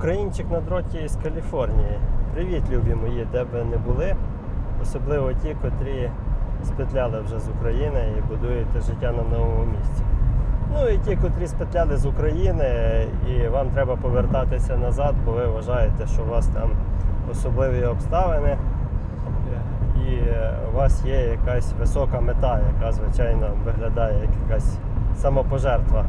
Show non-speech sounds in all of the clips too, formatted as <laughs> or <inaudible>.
Українчик на дроті з Каліфорнії. Привіт, любі мої, де би не були. Особливо ті, котрі спетляли вже з України і будуєте життя на новому місці. Ну і ті, котрі спетляли з України, і вам треба повертатися назад, бо ви вважаєте, що у вас там особливі обставини, і у вас є якась висока мета, яка, звичайно, виглядає як якась самопожертва е,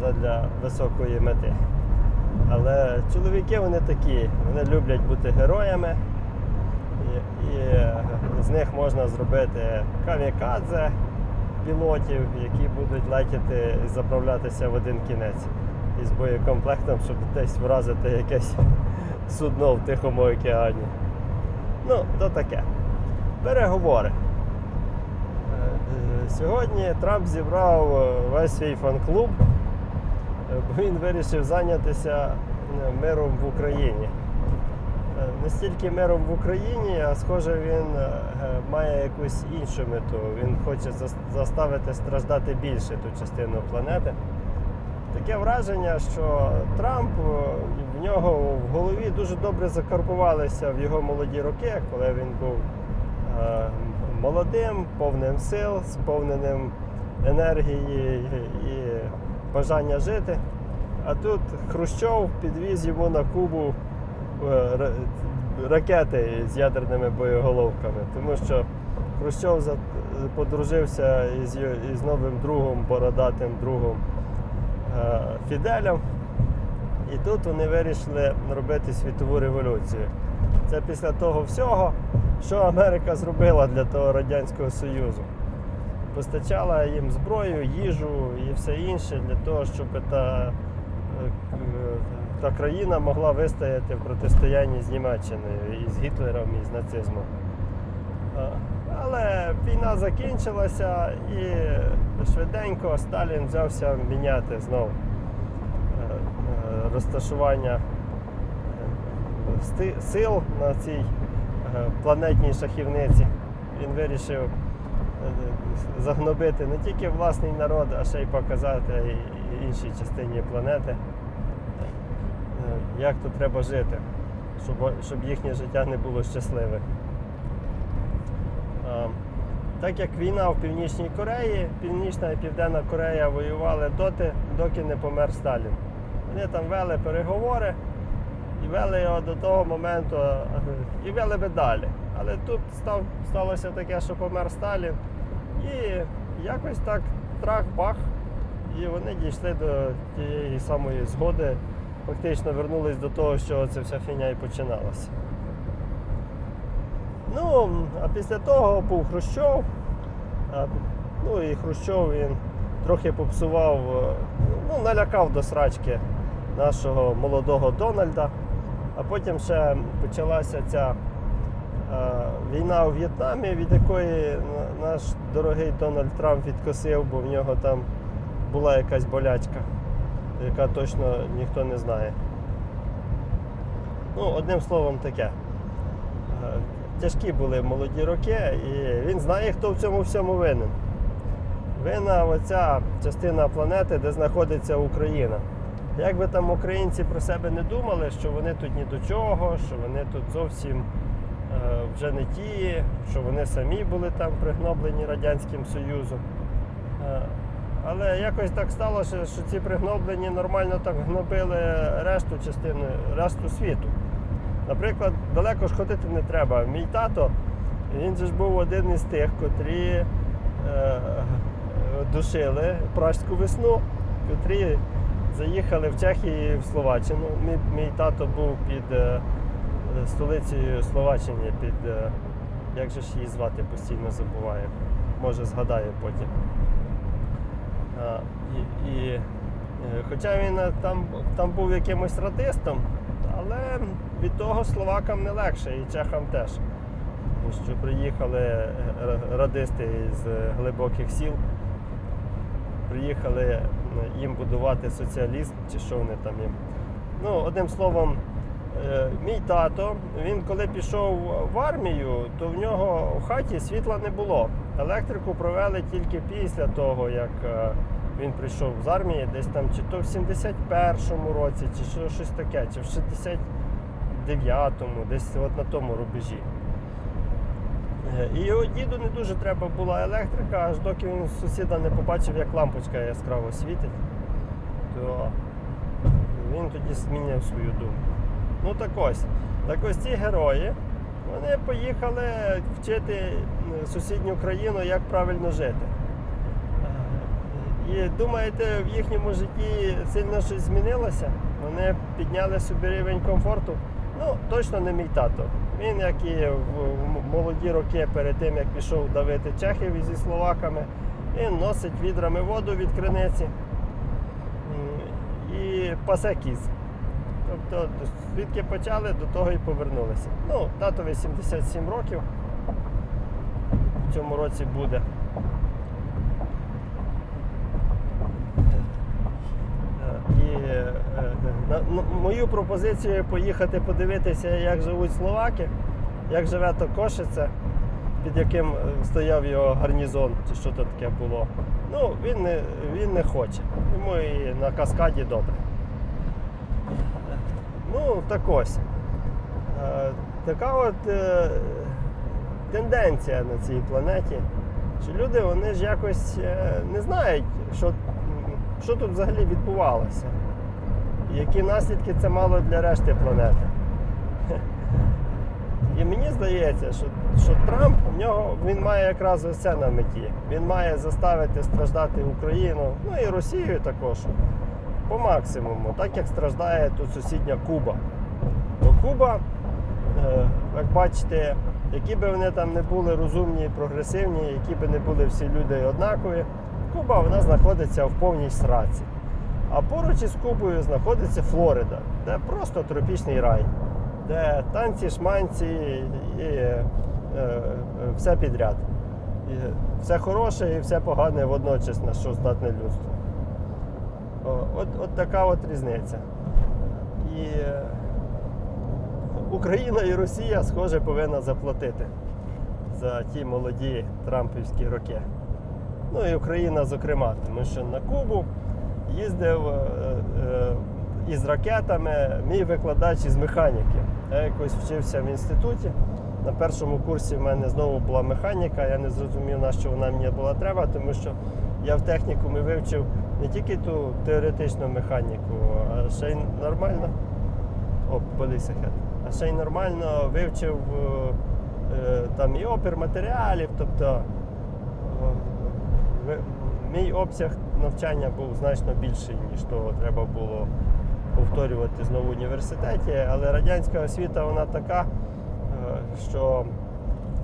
задля високої мети. Але чоловіки вони такі, вони люблять бути героями, і, і з них можна зробити камікадзе пілотів, які будуть летіти і заправлятися в один кінець із боєкомплектом, щоб десь вразити якесь судно в Тихому океані. Ну, то таке. Переговори. Е, е, Сьогодні Трамп зібрав е, весь свій фан-клуб, бо він вирішив зайнятися е, миром в Україні. Е, Не стільки миром в Україні, а схоже, він е, має якусь іншу мету. Він хоче заставити страждати більше ту частину планети. Таке враження, що Трамп е, в нього в голові дуже добре закарбувалися в його молоді роки, коли він був е, молодим, повним сил, сповненим енергії і бажання жити. А тут Хрущов підвіз йому на Кубу е, ракети з ядерними боєголовками, тому що Хрущов подружився із, із новим другом, бородатим другом е, Фіделем. І тут вони вирішили робити світову революцію. Це після того всього, що Америка зробила для того Радянського Союзу. Постачала їм зброю, їжу і все інше для того, щоб та, е, та країна могла вистояти в протистоянні з Німеччиною, і з Гітлером, і з нацизмом. Е, Але війна закінчилася і швиденько Сталін взявся міняти знову е, е, розташування е, сил на цій е, планетній шахівниці. Він вирішив е, загнобити не тільки власний народ, а ще й показати іншій частині планети, е, як тут треба жити, щоб, щоб їхнє життя не було щасливе. Так як війна в Північній Кореї, Північна і Південна Корея воювали доти, доки не помер Сталін. Вони там вели переговори і вели його до того моменту, е, і вели би далі. Але тут став, сталося таке, що помер Сталін, і якось так трах-бах, і вони дійшли до тієї самої згоди, фактично вернулись до того, що ця вся фіня і починалася. Ну, а після того був Хрущов. Ну і Хрущов він трохи попсував, е, ну, налякав до срачки нашого молодого Дональда. А потім ще почалася ця війна у В'єтнамі, від якої наш дорогий Дональд Трамп відкосив, бо в нього там була якась болячка, яка точно ніхто не знає. Ну, одним словом, таке. Е, Тяжкі були молоді роки, і він знає, хто в цьому всьому винен. Винна оця частина планети, де знаходиться Україна. Як би там українці про себе не думали, що вони тут ні до чого, що вони тут зовсім е, вже не ті, що вони самі були там пригноблені Радянським Союзом. Е, але якось так сталося, що ці пригноблені нормально так гнобили решту частини, решту світу. Наприклад, далеко ж ходити не треба. Мій тато, він же ж був один із тих, котрі е, душили пражську весну, котрі заїхали в Чехію і в Словаччину. Мій, мій тато був під е, столицею Словаччини, під е, як же ж її звати, постійно забуваю. Може згадаю потім. А, і, і, е, хоча він е, там, там був якимось радистом, але від того словакам не легше і чехам теж. Що приїхали е, радисти з глибоких сіл, приїхали е, їм будувати соціалізм чи що вони там їм. Ну, одним словом, е, мій тато, він коли пішов в армію, то в нього в хаті світла не було. Електрику провели тільки після того, як е, Він прийшов з армії десь там, чи то в 71-му році, чи що, щось таке, чи в 69-му, десь от на тому рубежі. Е, І його діду не дуже треба була електрика, аж доки він сусіда не побачив, як лампочка яскраво світить, то він тоді змінив свою думку. Ну так ось, так ось ці герої, вони поїхали вчити сусідню країну, як правильно жити. І думаєте, в їхньому житті сильно щось змінилося? Вони підняли собі рівень комфорту? Ну, точно не мій тато. Він, як і в молоді роки перед тим, як пішов давити чехів зі словаками, він носить відрами воду від криниці і пасе кіз. Тобто, звідки почали, до того і повернулися. Ну, татові 77 років. В цьому році буде. Е, І е, на, мою пропозицію поїхати подивитися, як живуть словаки, як живе то Кошице, під яким е, стояв його гарнізон, чи що то таке було. Ну, він не, він не хоче. Йому і на каскаді добре. Ну, так ось. Е, Така от е, тенденція на цій планеті, що люди вони ж якось е, не знають, що, що тут взагалі відбувалося. Які наслідки це мало для решти планети. І мені здається, що, що Трамп в нього він має якраз ось на меті. Він має заставити страждати Україну, ну і Росію також по максимуму, так як страждає тут сусідня Куба. Бо Куба, е, як бачите, які би вони там не були розумні, і прогресивні, які би не були всі люди однакові, Куба вона знаходиться в повній сраці. А поруч із Кубою знаходиться Флорида, де просто тропічний рай, де танці, шманці і е, е, все підряд. І все хороше і все погане водночас, на що здатне людство. От, от така от різниця. І е, Україна і Росія, схоже, повинна заплатити за ті молоді трампівські роки. Ну і Україна, зокрема, тому що на Кубу їздив е, е, із ракетами мій викладач із механіки. Я якось вчився в інституті. На першому курсі в мене знову була механіка. Я не зрозумів, на що вона мені була треба, тому що я в технікумі вивчив не тільки ту теоретичну механіку, а ще й нормально. О, полісахет. А ще й нормально вивчив е, там і опір матеріалів, тобто е, мій обсяг навчання був значно більший, ніж того треба було повторювати знову в університеті. Але радянська освіта вона така, е, що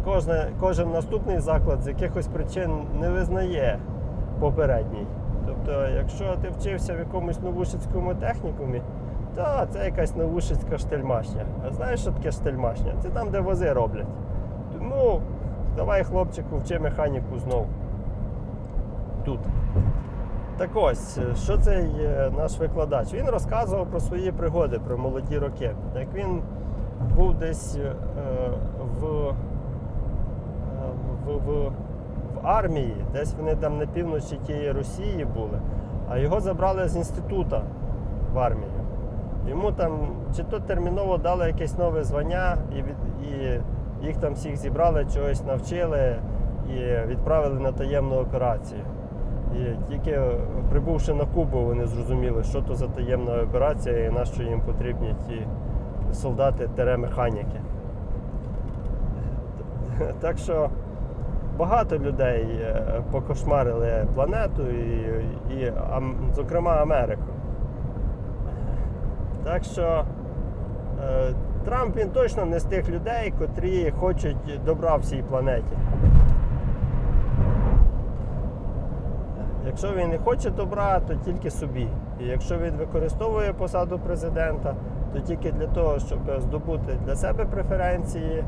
кожне, кожен наступний заклад з якихось причин не визнає попередній. Тобто, якщо ти вчився в якомусь новушицькому технікумі, то це якась новушицька штельмашня. А знаєш, що таке штельмашня? Це там, де вози роблять. Тому давай, хлопчику, вчи механіку знову. Тут. Так ось, що цей е, наш викладач? Він розказував про свої пригоди, про молоді роки. Як він був десь е, в, е, в, в, армії, десь вони там на півночі тієї Росії були, а його забрали з інституту в армію. Йому там чи то терміново дали якесь нове звання, і, і їх там всіх зібрали, чогось навчили і відправили на таємну операцію. І тільки прибувши на Кубу, вони зрозуміли, що то за таємна операція і на що їм потрібні ті солдати механіки. <laughs> Так що багато людей е, покошмарили планету і, і зокрема Америку. Так що е, Трамп він точно не з тих людей, котрі хочуть добра всій планеті. Якщо він не хоче добра, то тільки собі. І якщо він використовує посаду президента, то тільки для того, щоб здобути для себе преференції,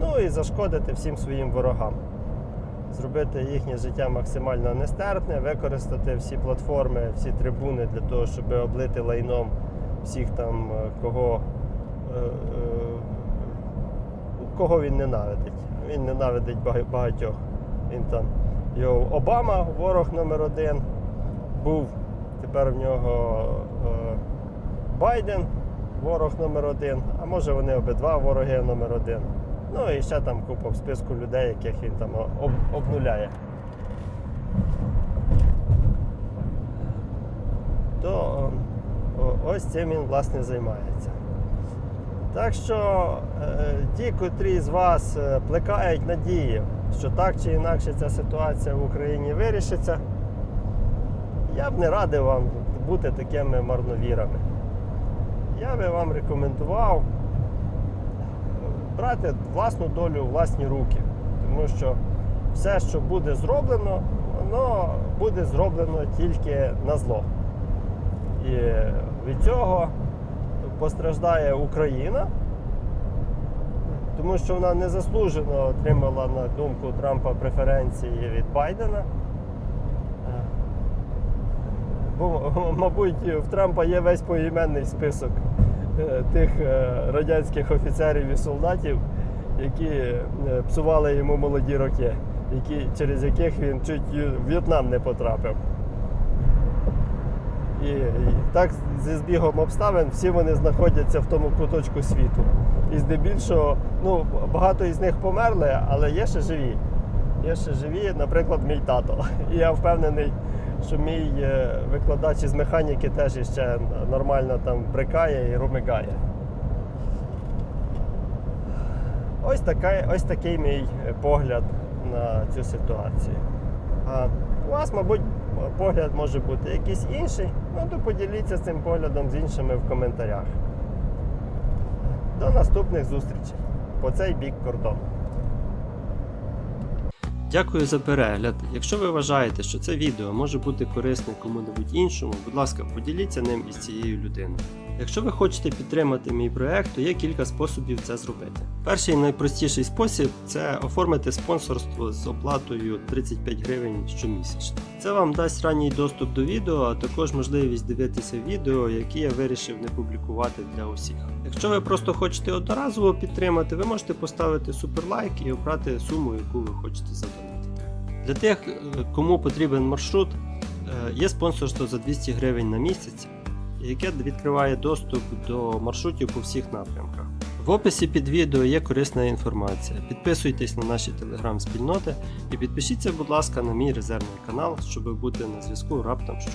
ну і зашкодити всім своїм ворогам. Зробити їхнє життя максимально нестерпне, використати всі платформи, всі трибуни для того, щоб облити лайном всіх там, е, кого, е, е, кого він ненавидить. Він ненавидить багатьох. Він там його Обама, ворог номер один. був тепер в нього Байден, ворог номер один, а може вони обидва вороги номер один. Ну і ще там купа в списку людей, яких він там об, обнуляє. То ось цим він власне займається. Так що е, ті, котрі з вас е, плекають надії, що так чи інакше ця ситуація в Україні вирішиться, я б не радив вам бути такими марновірами. Я би вам рекомендував брати власну долю власні руки. Тому що все, що буде зроблено, воно буде зроблено тільки на зло. І від цього постраждає Україна, тому що вона незаслужено отримала на думку Трампа преференції від Байдена. Бо, мабуть, в Трампа є весь поіменний список тих е, радянських офіцерів і солдатів, які е, псували йому молоді роки, які, через яких він чуть в В'єтнам не потрапив. І, і так зі збігом обставин всі вони знаходяться в тому куточку світу. І здебільшого, ну, багато із них померли, але є ще живі. Є ще живі, наприклад, мій тато. <laughs> І я впевнений, що мій е, викладач із механіки теж іще нормально там брикає і румигає. Ось, така, ось такий мій погляд на цю ситуацію. А у вас, мабуть, погляд може бути якийсь інший, ну то поділіться цим поглядом з іншими в коментарях. До наступних зустрічей по цей бік кордону. Дякую за перегляд. Якщо ви вважаєте, що це відео може бути корисним кому-небудь іншому, будь ласка, поділіться ним із цією людиною. Якщо ви хочете підтримати мій проект, то є кілька способів це зробити. Перший найпростіший спосіб це оформити спонсорство з оплатою 35 гривень щомісячно. Це вам дасть ранній доступ до відео, а також можливість дивитися відео, які я вирішив не публікувати для усіх. Якщо ви просто хочете одноразово підтримати, ви можете поставити суперлайк і обрати суму, яку ви хочете задонатити. Для тих, е, кому потрібен маршрут, е, є спонсорство за 200 гривень на місяць, яке відкриває доступ до маршрутів по всіх напрямках. В описі під відео є корисна інформація. Підписуйтесь на наші телеграм-спільноти і підпишіться, будь ласка, на мій резервний канал, щоб бути на зв'язку раптом що.